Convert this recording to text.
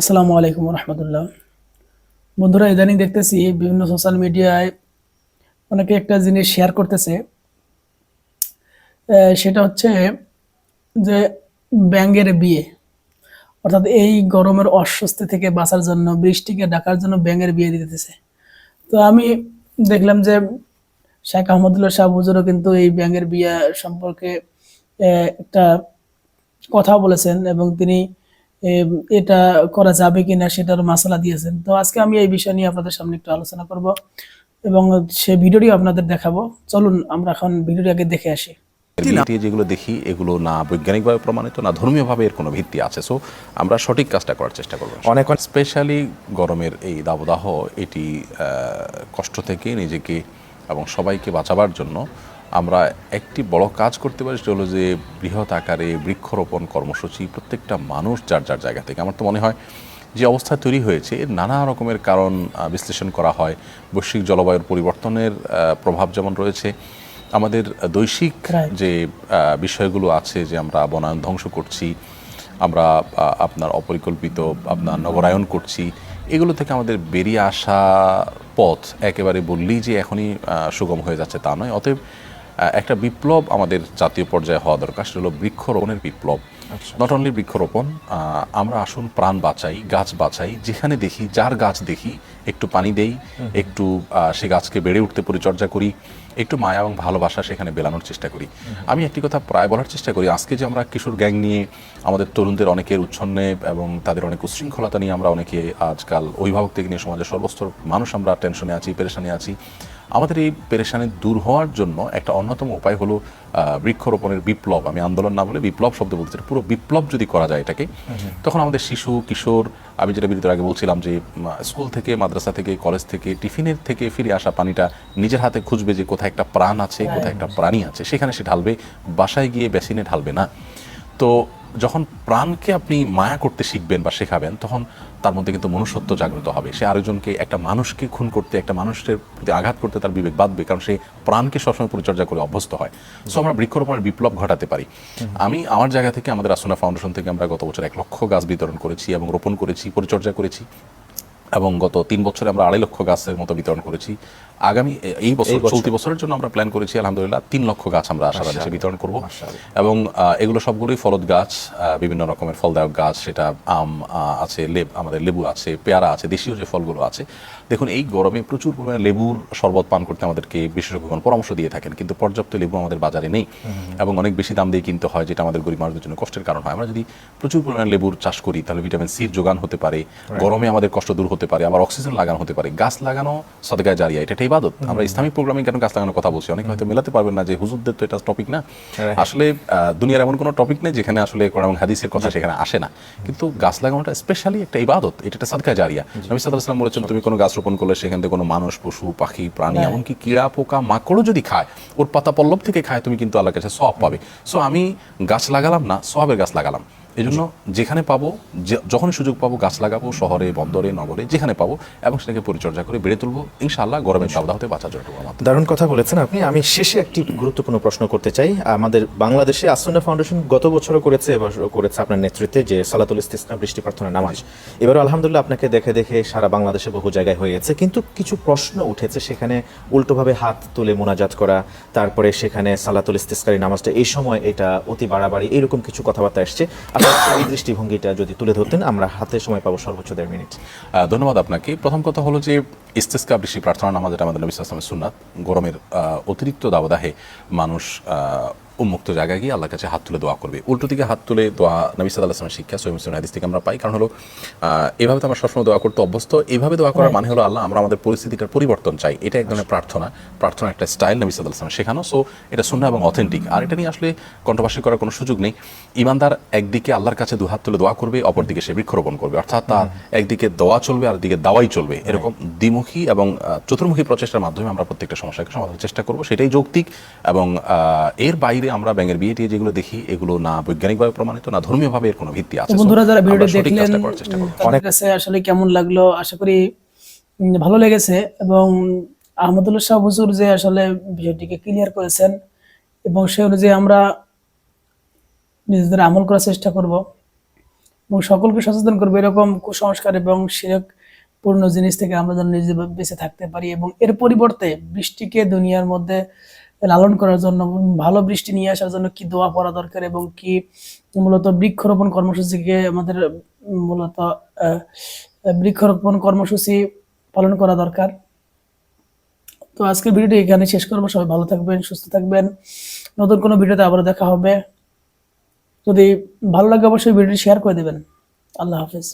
আসসালামু আলাইকুম রহমতুল্লাহ বন্ধুরা, ইদানিং দেখতেছি বিভিন্ন সোশ্যাল মিডিয়ায় অনেকে একটা জিনিস শেয়ার করতেছে। সেটা হচ্ছে যে ব্যাঙের বিয়ে। অর্থাৎ এই গরমের অস্বস্তি থেকে বাঁচার জন্য, বৃষ্টিকে ডাকার জন্য ব্যাঙের বিয়ে দিতেছে। তো আমি দেখলাম যে শেখ আহমদুল্লাহ শাহ হুজুরও কিন্তু এই ব্যাঙের বিয়ে সম্পর্কে একটা কথা বলেছেন এবং তিনি এটা করা যাবে কিনা সেটার মাসালা দিয়েছেন। তো আজকে আমি এই বিষয় নিয়ে আপনাদের সামনে একটু আলোচনা করব এবং সে ভিডিওটি আপনাদের দেখাবো। চলুন আমরা এখন ভিডিওটি আগে দেখে আসি। যেগুলো দেখি এগুলো না বৈজ্ঞানিকভাবে প্রমাণিত না ধর্মীয়ভাবে এর কোনো ভিত্তি আছে। সো আমরা সঠিক কাজটা করার চেষ্টা করব। অনেক অনেক স্পেশালি গরমের এই দাবদাহ এটি আহ, কষ্ট থেকে নিজেকে এবং সবাইকে বাঁচাবার জন্য আমরা একটি বড় কাজ করতে পারি সেটা হলো যে বৃহৎ আকারে বৃক্ষরোপণ কর্মসূচি প্রত্যেকটা মানুষ যার যার জায়গা থেকে। আমার তো মনে হয় যে অবস্থা তৈরি হয়েছে এর নানা রকমের কারণ বিশ্লেষণ করা হয়। বৈশ্বিক জলবায়ুর পরিবর্তনের প্রভাব যেমন রয়েছে আমাদের দৈশিক যে বিষয়গুলো আছে যে আমরা বনায়ন ধ্বংস করছি আমরা আপনার অপরিকল্পিত আপনার নগরায়ন করছি এগুলো থেকে আমাদের বেরিয়ে আসা পথ একেবারে বললেই যে এখনই সুগম হয়ে যাচ্ছে তা নয়। অতএব একটা বিপ্লব আমাদের জাতীয় পর্যায়ে হওয়া দরকার সেটা হলো বৃক্ষরোপণের বিপ্লব। নট অনলি বৃক্ষরোপণ আমরা আসুন প্রাণ বাঁচাই গাছ বাঁচাই যেখানে দেখি যার গাছ দেখি একটু পানি দেই একটু সে গাছকে বেড়ে উঠতে পরিচর্যা করি একটু মায়া এবং ভালোবাসা সেখানে বেলানোর চেষ্টা করি। আমি একটি কথা প্রায় বলার চেষ্টা করি আজকে যে আমরা কিশোর গ্যাং নিয়ে আমাদের তরুণদের অনেকের উচ্ছন্নে এবং তাদের অনেক উচ্ছৃঙ্খলতা নিয়ে আমরা অনেকে আজকাল অভিভাবক থেকে নিয়ে সমাজের সর্বস্তর মানুষ আমরা টেনশনে আছি পেরেশানে আছি আমাদের এই পেরেশানি দূর হওয়ার জন্য একটা অন্যতম উপায় হলো বৃক্ষরোপণের বিপ্লব। আমি আন্দোলন না বলে বিপ্লব শব্দ বলতে চাই। পুরো বিপ্লব যদি করা যায় এটাকে, তখন আমাদের শিশু, কিশোর, আমি যেটা বিরতির আগে বলছিলাম যে স্কুল থেকে, মাদ্রাসা থেকে, কলেজ থেকে, টিফিনের থেকে ফিরে আসা পানিটা নিজের হাতে খুঁজবে যে কোথায় একটা প্রাণ আছে, কোথায় একটা প্রাণী আছে। সেখানে সে ঢালবে, বাসায় গিয়ে বেসিনে ঢালবে না। তো যখন প্রাণকে আপনি মায়া করতে শিখবেন বা শেখাবেন তখন তার মধ্যে কিন্তু মনুষ্যত্ব জাগ্রত হবে। সে আরেকজনকে একটা মানুষকে খুন করতে একটা মানুষের প্রতি আঘাত করতে তার বিবেক বাঁধবে কারণ সে প্রাণকে সবসময় পরিচর্যা করে অভ্যস্ত হয়। সো আমরা বৃক্ষরোপণের বিপ্লব ঘটাতে পারি। আমি আমার জায়গা থেকে আমাদের আসনা ফাউন্ডেশন থেকে আমরা গত বছর এক লক্ষ গাছ বিতরণ করেছি এবং রোপণ করেছি পরিচর্যা করেছি। এবং গত তিন বছরে আমরা আড়াই লক্ষ গাছের মতো বিতরণ করেছি। আগামী এই বছর চলতি বছরের জন্য আমরা প্ল্যান করেছি আলহামদুলিল্লাহ তিন লক্ষ গাছ আমরা সারা দেশে বিতরণ করব। এবং এগুলো সবগুলোই ফলদ গাছ বিভিন্ন রকমের ফলদায়ক গাছ সেটা আম আছে লেব আমাদের লেবু আছে পেয়ারা আছে দেশীয় যে ফলগুলো আছে। দেখুন এই গরমে প্রচুর পরিমাণে লেবুর শরবত পান করতে আমাদেরকে বিশেষজ্ঞগণ পরামর্শ দিয়ে থাকেন কিন্তু পর্যাপ্ত লেবু আমাদের বাজারে নেই। এবং অনেক বেশি দাম দিয়ে কিনতে হয় যেটা আমাদের গরিব মানুষদের জন্য কষ্টের কারণ হয়। আমরা যদি প্রচুর পরিমাণে লেবুর চাষ করি তাহলে ভিটামিন সির যোগান হতে পারে। গরমে আমাদের কষ্ট দূর হতে পারে আবার অক্সিজেন লাগানো হতে পারে গাছ লাগানো সদগায় জারিয়া এটা একটা ইবাদত। আমরা ইসলামিক প্রোগ্রামিং কেন গাছ লাগানোর কথা বলছি? অনেকে হয়তো মেলাতে পারবেন না যে হুজুরদের তো এটা টপিক না। আসলে দুনিয়ার এমন কোনো টপিক নেই যেখানে আসলে কোরআন হাদিসের কথা সেখানে আসে না। কিন্তু গাছ লাগানোটা স্পেশালি একটা ইবাদত এটা একটা সাদকা জারিয়া নবী সাল্লাল্লাহু আলাইহি বলেছেন তুমি কোনো গাছ রোপণ করলে সেখান থেকে কোনো মানুষ পশু পাখি প্রাণী এমনকি কীড়া পোকা মাকড়ও যদি খায় ওর পাতা পল্লব থেকে খায় তুমি কিন্তু আল্লাহর কাছে সব পাবে। সো আমি গাছ লাগালাম না সবের গাছ লাগালাম। এই জন্য যেখানে পাবো যখন সুযোগ পাবো গাছ লাগাবো শহরে বন্দরে নগরে যেখানে পাবো এবং সেটাকে পরিচর্যা করে বেড়ে তুলবো ইনশাআল্লাহ গরমের দাবদাহ হতে জন্য আমার দারুণ কথা বলেছেন আপনি। আমি শেষে একটি গুরুত্বপূর্ণ প্রশ্ন করতে চাই। আমাদের বাংলাদেশে আসন্না ফাউন্ডেশন গত বছরও করেছে এবার করেছে আপনার নেতৃত্বে যে সালাতুল ইস্তিসনা বৃষ্টি প্রার্থনা নামাজ। এবার আলহামদুলিল্লাহ আপনাকে দেখে দেখে সারা বাংলাদেশে বহু জায়গায় হয়ে গেছে কিন্তু কিছু প্রশ্ন উঠেছে সেখানে উল্টোভাবে হাত তুলে মোনাজাত করা তারপরে সেখানে সালাতুল ইস্তিসকারী নামাজটা এই সময় এটা অতি বাড়াবাড়ি এরকম কিছু কথাবার্তা এসছে। এই দৃষ্টিভঙ্গিটা যদি তুলে ধরতেন, আমরা হাতে সময় পাবো সর্বোচ্চ দেড় মিনিট। ধন্যবাদ আপনাকে। প্রথম কথা হলো যে, ইস্তেস্কা বৃষ্টি প্রার্থনা নামাজ আমাদের নবী সালামের সুন্নাত, গরমের অতিরিক্ত দাবদাহে মানুষ উন্মুক্ত জায়গায় গিয়ে আল্লাহর কাছে হাত তুলে দোয়া করবে। উল্টো দিকে হাত তুলে দোয়া নবী সাল্লাহ আসলামের শিক্ষা মুসলিম হাদিস থেকে আমরা পাই। কারণ হলো এভাবে তো আমরা সবসময় দোয়া করতে অভ্যস্ত। এইভাবে দোয়া করার মানে হলো আল্লাহ আমরা আমাদের পরিস্থিতিটার পরিবর্তন চাই। এটা এক ধরনের প্রার্থনা। প্রার্থনা একটা স্টাইল নবী সাল্লাহ আসলামের শেখানো। সো এটা শূন্য এবং অথেন্টিক আর এটা নিয়ে আসলে কণ্ঠবাসী করার কোনো সুযোগ নেই। ইমানদার একদিকে আল্লাহর কাছে দুহাত তুলে দোয়া করবে অপরদিকে সে বৃক্ষরোপণ করবে। অর্থাৎ তার একদিকে দোয়া চলবে আর দিকে দাওয়াই চলবে। এরকম দ্বিমুখী এবং চতুর্মুখী প্রচেষ্টার মাধ্যমে আমরা প্রত্যেকটা সমস্যাকে সমাধানের চেষ্টা করব। সেটাই যৌক্তিক এবং এর বাইরে আমরা ব্যাঙের বিয়ে টিয়ে যেগুলো দেখি এগুলো না বৈজ্ঞানিকভাবে প্রমাণিত না ধর্মীয়ভাবে এর কোনো ভিত্তি আছে। বন্ধুরা যারা ভিডিওটি দেখলেন তাদের কাছে আসলে কেমন লাগল আশা করি ভালো লেগেছে। এবং আহমদুল্লাহ শাহ হুজুর যে আসলে বিষয়টিকে ক্লিয়ার করেছেন এবং সে অনুযায়ী আমরা নিজেদের আমল করার চেষ্টা করব। এবং সকলকে সচেতন করব এরকম কুসংস্কার এবং শিরক পূর্ণ জিনিস থেকে আমরা যেন নিজে বেঁচে থাকতে পারি এবং এর পরিবর্তে বৃষ্টিকে দুনিয়ার মধ্যে লালন করার জন্য ভালো বৃষ্টি নিয়ে আসার জন্য কি দোয়া পড়া দরকার এবং কি মূলত বৃক্ষরোপণ কর্মসূচিকে আমাদের মূলত বৃক্ষরোপণ কর্মসূচি পালন করা দরকার। তো আজকের ভিডিওটি এখানে শেষ করব। সবাই ভালো থাকবেন, সুস্থ থাকবেন। নতুন কোনো ভিডিওতে আবার দেখা হবে। যদি ভালো লাগে অবশ্যই ভিডিওটি শেয়ার করে দেবেন। আল্লাহ হাফেজ।